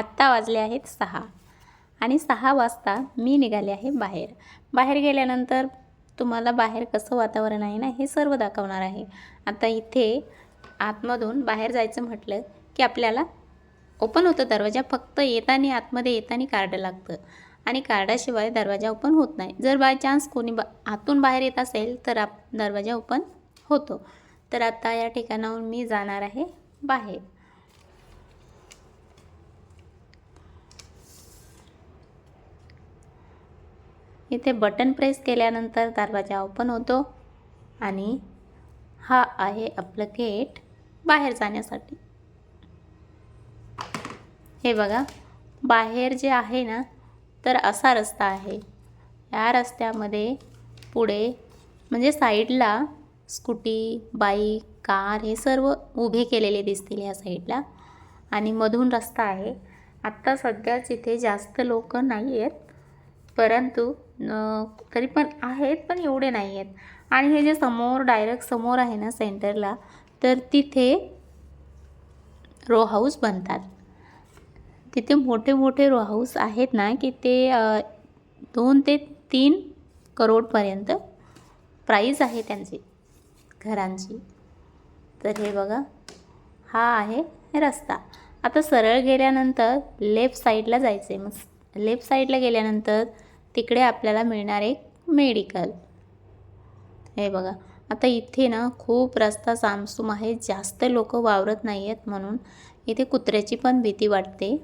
आत्ता वाजले आहेत सहा. आणि सहा वाजता मी निघाले आहे बाहेर. बाहेर गेल्यानंतर तुम्हाला बाहेर कसं वातावरण आहे ना हे सर्व दाखवणार आहे. आता इथे आतमधून बाहेर जायचं म्हटलं की आपल्याला ओपन होतं दरवाजा फक्त येताना आतमध्ये येताना कार्ड लागतं. आणि कार्डाशिवाय दरवाजा ओपन होत नाही. जर बाय चान्स कोणी बा आतून बाहेर येत असेल तर आप दरवाजा ओपन होतो. तर आता या ठिकाणाहून मी जाणार आहे बाहेर. इथे बटन प्रेस केल्यानंतर दरवाजा ओपन होतो आणि हा आहे आपलं गेट बाहेर जाण्यासाठी. हे बघा बाहेर जे आहे ना तर असा रस्ता आहे. या रस्त्यामध्ये पुढे म्हणजे साईडला स्कूटी बाईक कार हे सर्व उभे केलेले दिसतील या साईडला आणि मधून रस्ता आहे. आत्ता सध्या इथे जास्त लोक नाही आहेत परंतु तरी पण आहेत पण एवढे नाही आहेत आणि हे जे समोर डायरेक्ट समोर आहे ना सेंटरला तर तिथे रो हाऊस बनतात. तिथे मोठे मोठे रो हाऊस आहेत ना की ते दोन ते तीन करोडपर्यंत प्राईज आहे त्यांची घरांची. तर हे बघा हा आहे रस्ता. आता सरळ गेल्यानंतर लेफ्ट साईडला जायचं आहे मग लेफ्ट साईडला गेल्यानंतर तिकडे आपल्याला मिळणार एक मेडिकल. हे बघा आता इथे ना खूप रस्ता सामसूम आहे जास्त लोक वावरत नाही आहेत म्हणून. इथे कुत्र्याची पण भीती वाटते.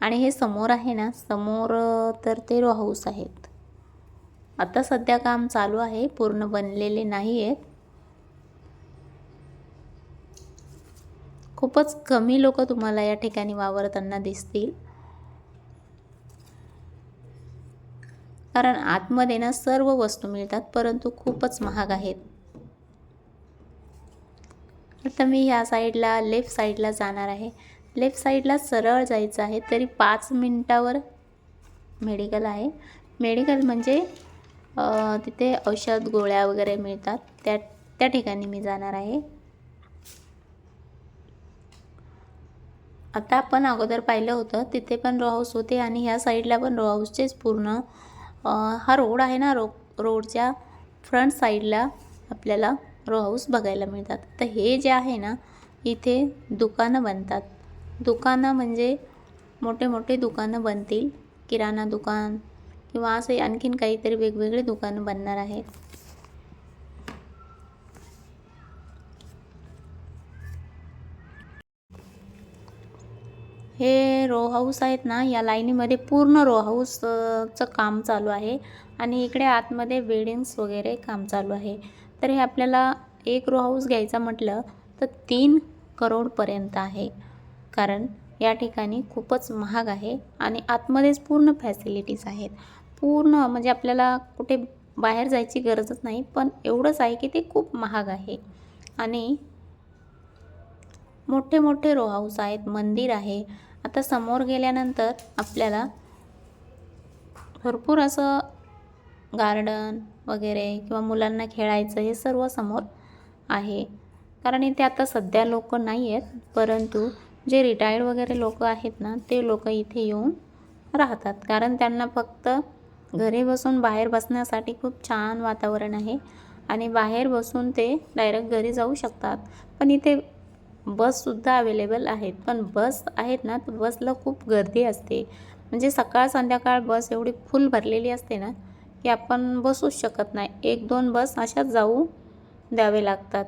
आणि हे समोर आहे ना समोर तर ते रो हाऊस आहेत. आता सध्या काम चालू आहे पूर्ण बनलेले नाही आहेत खूपच कमी लोक तुम्हाला या ठिकाणी वावरताना दिसतील. कारण आतमध्ये ना सर्व वस्तू मिळतात परंतु खूपच महाग आहेत. आता मी ह्या साईडला लेफ्ट साईडला जाणार आहे. लेफ्ट साईडला सरळ जायचं आहे तरी पाच मिनटावर मेडिकल आहे. मेडिकल म्हणजे तिथे औषध गोळ्या वगैरे मिळतात. त्या त्या ठिकाणी मी जाणार आहे. आता आपण अगोदर पाहिलं होतं तिथे पण रो हाऊस होते आणि ह्या साईडला पण रो हाऊसचेच पूर्ण हा रोड आहे ना रो रोडच्या फ्रंट साईडला आपल्याला रो हाऊस बघायला मिळतात. तर हे जे आहे ना इथे दुकानं बनतात. दुकानं म्हणजे मोठे मोठे दुकानं बनतील. किराणा दुकान किंवा असे आणखीन काहीतरी वेगवेगळे दुकानं बनणार आहेत. हे रो हाऊस आहेत ना या लाईनीमध्ये पूर्ण रो हाऊसचं काम चालू आहे. आणि इकडे आतमध्ये बिल्डिंग्स वगैरे काम चालू आहे. तर हे आपल्याला एक रो हाऊस घ्यायचा म्हटलं तर तीन करोडपर्यंत आहे. कारण या ठिकाणी खूपच महाग आहे आणि आतमध्येच पूर्ण फॅसिलिटीज आहेत. पूर्ण म्हणजे आपल्याला कुठे बाहेर जायची गरजच नाही पण एवढंच आहे की ते खूप महाग आहे. आणि मोठे मोठे रो हाऊस आहेत मंदिर आहे आता समोर गेल्यानंतर आपल्याला भरपूर असं गार्डन वगैरे किंवा मुलांना खेळायचं हे सर्व समोर आहे. कारण इथे आता सध्या लोक नाही आहेत परंतु जे रिटायर्ड वगैरे लोक आहेत ना ते लोक इथे येऊन राहतात. कारण त्यांना फक्त घरी बसून बाहेर बसण्यासाठी खूप छान वातावरण आहे आणि बाहेर बसून ते डायरेक्ट घरी जाऊ शकतात. पण इथे बससुद्धा अवेलेबल आहेत. पण बस आहेत ना तर बसला खूप गर्दी असते. म्हणजे सकाळ संध्याकाळ बस एवढी फुल भरलेली असते ना की आपण बसूच शकत नाही. एक दोन बस अशाच जाऊ द्यावे लागतात.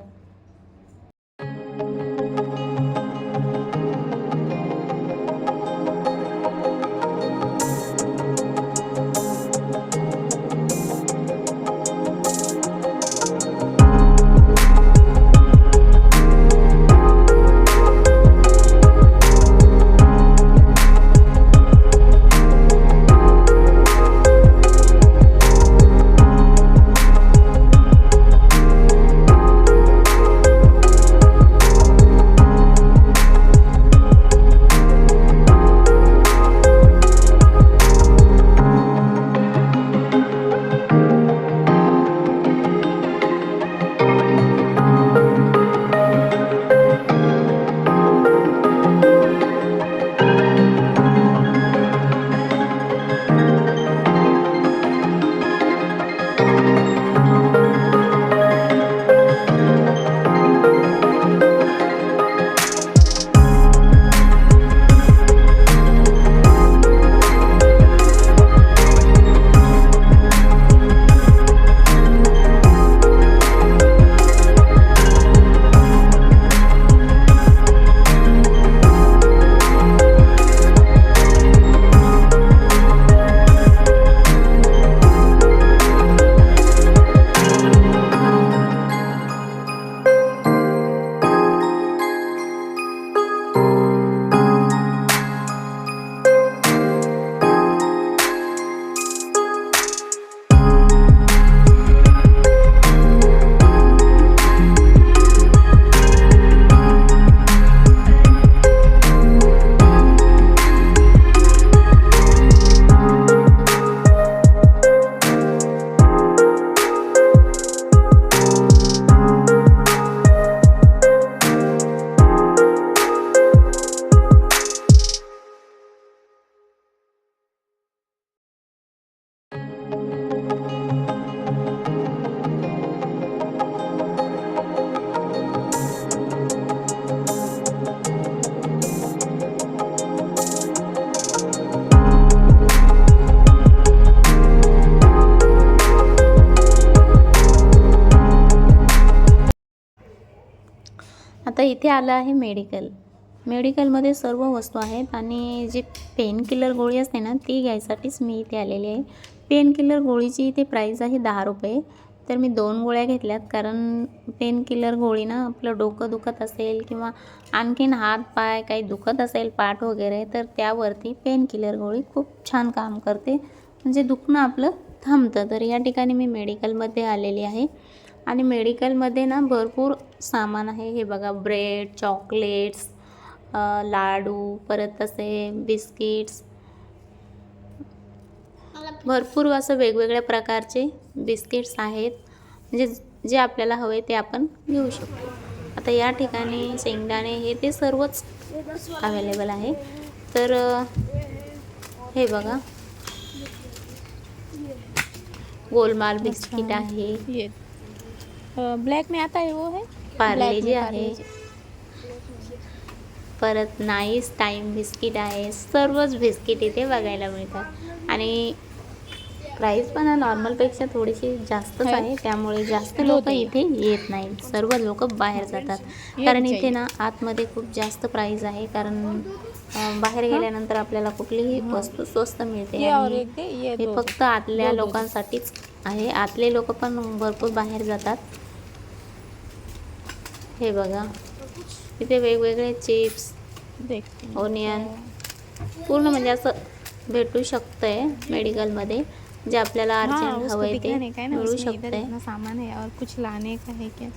आलं आहे मेडिकल. मेडिकलमध्ये सर्व वस्तू आहेत आणि जी पेन किलर गोळी असते ना ती घ्यायसाठीच मी इथे आलेली आहे. पेन किलर गोळीची इथे प्राईस आहे दहा रुपये. तर मी दोन गोळ्या घेतल्यात कारण पेन किलर गोळी ना आपलं डोकं दुखत असेल किंवा आणखीन हात पाय काही दुखत असेल पाठ वगैरे तर त्यावरती पेन किलर गोळी खूप छान काम करते. म्हणजे दुखणं आपलं थांबतं. तर या ठिकाणी मी मेडिकलमध्ये आलेली आहे. आणि मेडिकलमध्ये ना भरपूर सामान आहे. हे बघा ब्रेड चॉकलेट्स लाडू परत असे बिस्किट्स. भरपूर असं वेगवेगळ्या प्रकारचे बिस्किट्स आहेत. म्हणजे जे आपल्याला हवे ते आपण घेऊ शकतो. आता या ठिकाणी शेंगदाणे हे ते सर्वच अवेलेबल आहे. तर हे बघा. गोलमाल बिस्किट आहे. ब्लैक में आता है वो है? पार्ले जे आहे. परत नाईस टाईम बिस्किट आहे. सर्वच बिस्किट इथे बघायला मिळतात. आणि प्राईस पण नॉर्मलपेक्षा थोडीशी जास्तच है. आहे. त्यामुळे जास्त लोक. इथे येत नाहीत सर्व लोक बाहेर जातात. कारण इथे ना आतमध्ये खूप जास्त प्राईस आहे. कारण बाहेर गेल्यानंतर आपल्याला कुठलीही वस्तू स्वस्त मिळते. हे फक्त आतल्या लोकांसाठीच आहे. आतले लोक पण भरपूर बाहेर जातात. हे बघा इथे वेगवेगळे चिप्स। ओनियन पूर्ण म्हणजे असं भेटू शकतंय मेडिकलमध्ये जे आपल्याला अर्जंट हवं आहे ते है मिळू शकतंय सामान है और कुछ लाने का है क्या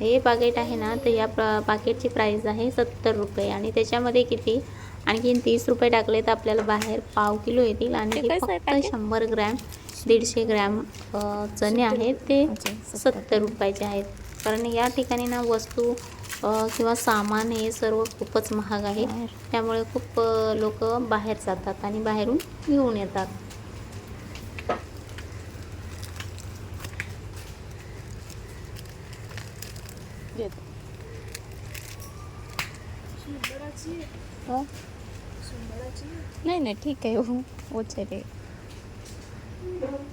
हे पाकिट आहे ना तर या पाकिटची प्राईस आहे सत्तर रुपये आणि त्याच्यामध्ये किती आणखीन तीस रुपये टाकले तर आपल्याला बाहेर पाव किलो येतील आणि आहे फक्त? शंभर ग्रॅम दीडशे ग्रॅम चणे आहेत ते सत्तर. रुपयाचे आहेत कारण या ठिकाणी ना वस्तू किंवा सामान हे सर्व खूपच महाग आहे. त्यामुळे खूप लोक बाहेर जातात आणि बाहेरून घेऊन येतात। हाँ? नहीं नहीं ठीक है वो वो चले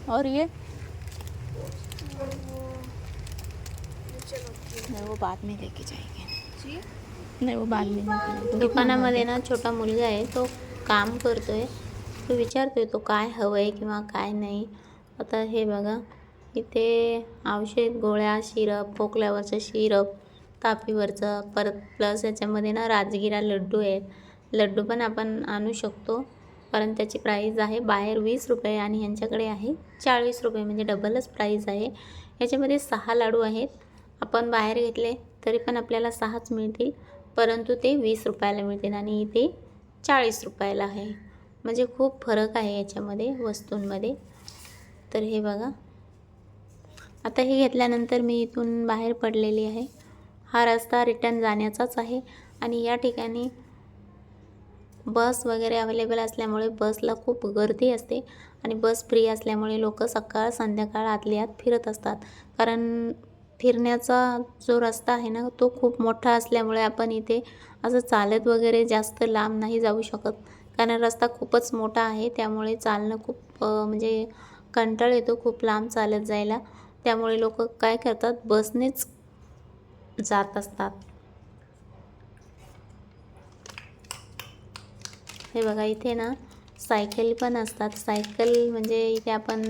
और ये? नहीं वो बाद में लेके जाएंगे। नहीं वो बाद में। दुकानामध्ये ना छोटा मुलगा आहे तो काम करतोय. तो विचारतोय तो काय हवं आहे किंवा काय नाही. आता हे बघा इथे औषध गोळ्या शिरप खोकल्यावरचं शिरप तापीवरचं परत प्लस याच्यामध्ये ना राजगिरा लड्डू आहेत. लड्डू पण आपण आणू शकतो. कारण त्याची प्राईज आहे बाहेर वीस रुपये आणि यांच्याकडे आहे चाळीस रुपये म्हणजे डबलच प्राईज आहे. याच्यामध्ये सहा लाडू आहेत. आपण बाहेर घेतले तरी पण आपल्याला सहाच मिळतील परंतु ते वीस रुपयाला मिळतील आणि इथे चाळीस रुपयाला आहे. म्हणजे खूप फरक आहे याच्यामध्ये वस्तूंमध्ये. तर हे बघा. आता हे घेतल्यानंतर मी इथून बाहेर पडलेली आहे. हा रस्ता रिटर्न जाण्याचाच आहे आणि या ठिकाणी बस वगैरे अवेलेबल असल्यामुळे बसला खूप गर्दी असते आणि बस फ्री असल्यामुळे लोक सकाळ संध्याकाळ आतल्या आत फिरत असतात. कारण फिरण्याचा जो रस्ता आहे ना तो खूप मोठा असल्यामुळे आपण इथे असं चालत वगैरे जास्त लांब नाही जाऊ शकत. कारण रस्ता खूपच मोठा आहे त्यामुळे चालणं खूप म्हणजे कंटाळ येतो खूप लांब चालत जायला. त्यामुळे लोक काय करतात बसनेच जात असतात. हे बघा इथे ना सायकल पण असतात. सायकल म्हणजे इथे आपण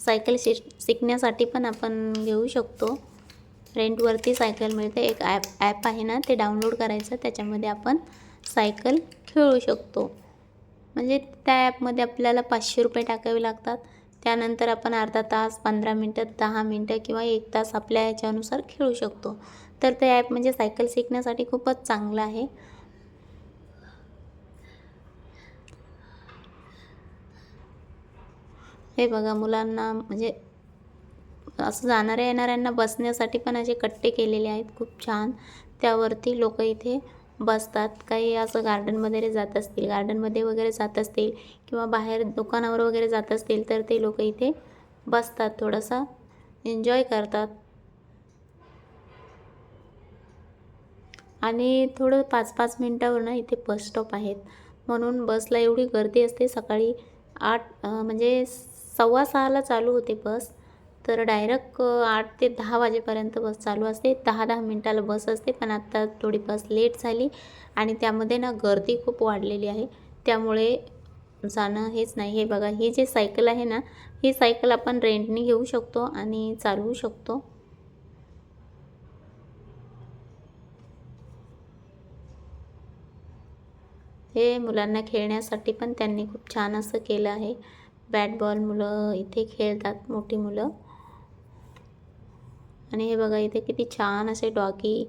सायकल शिक शिकण्यासाठी पण आपण घेऊ शकतो. रेंटवरती सायकल मिळते. एक ॲप ॲप आहे ना ते डाउनलोड करायचं. त्याच्यामध्ये आपण सायकल खेळू शकतो. म्हणजे त्या ॲपमध्ये आपल्याला पाचशे रुपये टाकावे लागतात. त्यानंतर आपण अर्धा तास पंधरा मिनटं दहा मिनटं किंवा एक तास आपल्या ह्याच्यानुसार खेळू शकतो. तर ते ॲप म्हणजे सायकल शिकण्यासाठी खूपच चांगलं आहे. हे बघा मुलांना म्हणजे असं जाणाऱ्या येणाऱ्यांना बसण्यासाठी पण असे कट्टे केलेले आहेत खूप छान. त्यावरती लोक इथे बसतात. काही असं गार्डन वगैरे जात असतील गार्डनमध्ये वगैरे जात असतील किंवा बाहेर दुकानावर वगैरे जात असतील तर ते लोक इथे बसतात थोडासा एन्जॉय करतात. आणि थोडं पाच पाच मिनटावर ना इथे बस स्टॉप आहेत. म्हणून बसला एवढी गर्दी असते सकाळी आठ म्हणजे सव्वा सहाला चालू होते बस. तर डायरेक्ट आठ ते दहा वाजेपर्यंत बस चालू असते. दहा दहा मिनटाला बस असते. पण आत्ता थोडी बस लेट झाली आणि त्यामध्ये ना गर्दी खूप वाढलेली आहे. त्यामुळे जाणं हेच नाही. हे बघा ही जी सायकल आहे ना ही सायकल आपण रेंटने घेऊ शकतो आणि चालवू शकतो. हे मुलांना खेळण्यासाठी पण त्यांनी खूप छान असं केलं आहे. बॅट बॉल मुलं इथे खेळतात मोठी मुलं. आणि हे बघा इथे किती छान असे डॉगी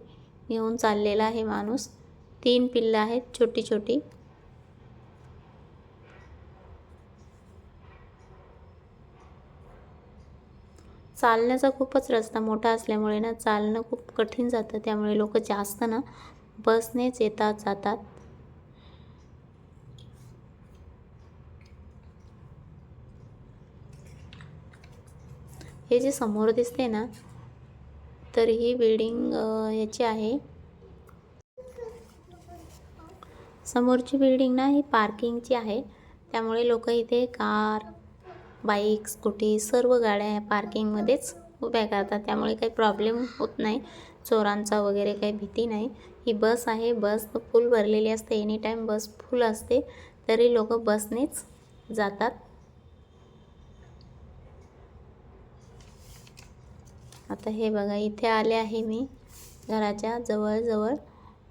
घेऊन चाललेला आहे माणूस. तीन पिल्लं आहेत छोटी छोटी. चालण्याचा खूपच रस्ता मोठा असल्यामुळे ना चालणं खूप कठीण जातं. त्यामुळे लोक जास्त ना बसनेच येतात जातात. हे जे समोर दिसते ना तर ही बिल्डिंग याची आहे. समोरची बिल्डिंग ना ही पार्किंगची आहे. त्यामुळे लोक इथे कार बाईक स्कूटी सर्व गाड्या ह्या पार्किंगमध्येच उभ्या करतात. त्यामुळे काही प्रॉब्लेम होत नाही. चोरांचा वगैरे काही भीती नाही. ही बस आहे. बस फुल भरलेली असते. एनी टाईम बस फुल असते. तरी लोक बसनेच जातात. आता हे बघा इथे आले आहे मी घराच्या जवळजवळ.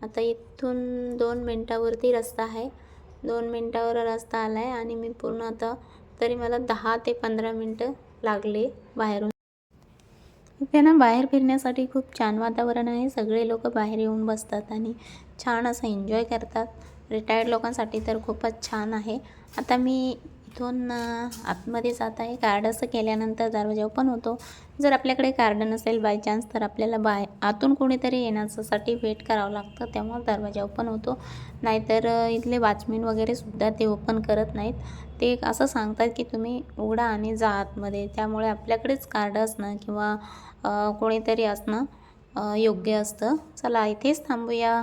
आता इथून दोन मिनटावरती रस्ता आहे. दोन मिनटावर रस्ता आला आहे आणि मी पूर्ण आता तरी मला दहा ते पंधरा मिनटं लागले बाहेरून. इथे ना बाहेर फिरण्यासाठी खूप छान वातावरण आहे. सगळे लोक बाहेर येऊन बसतात आणि छान असं एन्जॉय करतात. रिटायर्ड लोकांसाठी तर खूपच छान आहे. आता मी इथून आतमध्ये जात आहे. कार्ड असं केल्यानंतर दरवाजा ओपन होतो. जर आपल्याकडे कार्ड नसेल बाय चान्स तर आपल्याला बाय आतून कोणीतरी येण्यासाठी वेट करावं लागतं. तेव्हा दरवाजा ओपन होतो. नाहीतर इथले वॉचमेन वगैरे सुद्धा ते ओपन करत नाहीत. ते असं सांगतात की तुम्ही उघडा आणि जा आतमध्ये. त्यामुळे आपल्याकडेच कार्ड असणं किंवा कोणीतरी असणं योग्य असतं. चला इथेच थांबूया.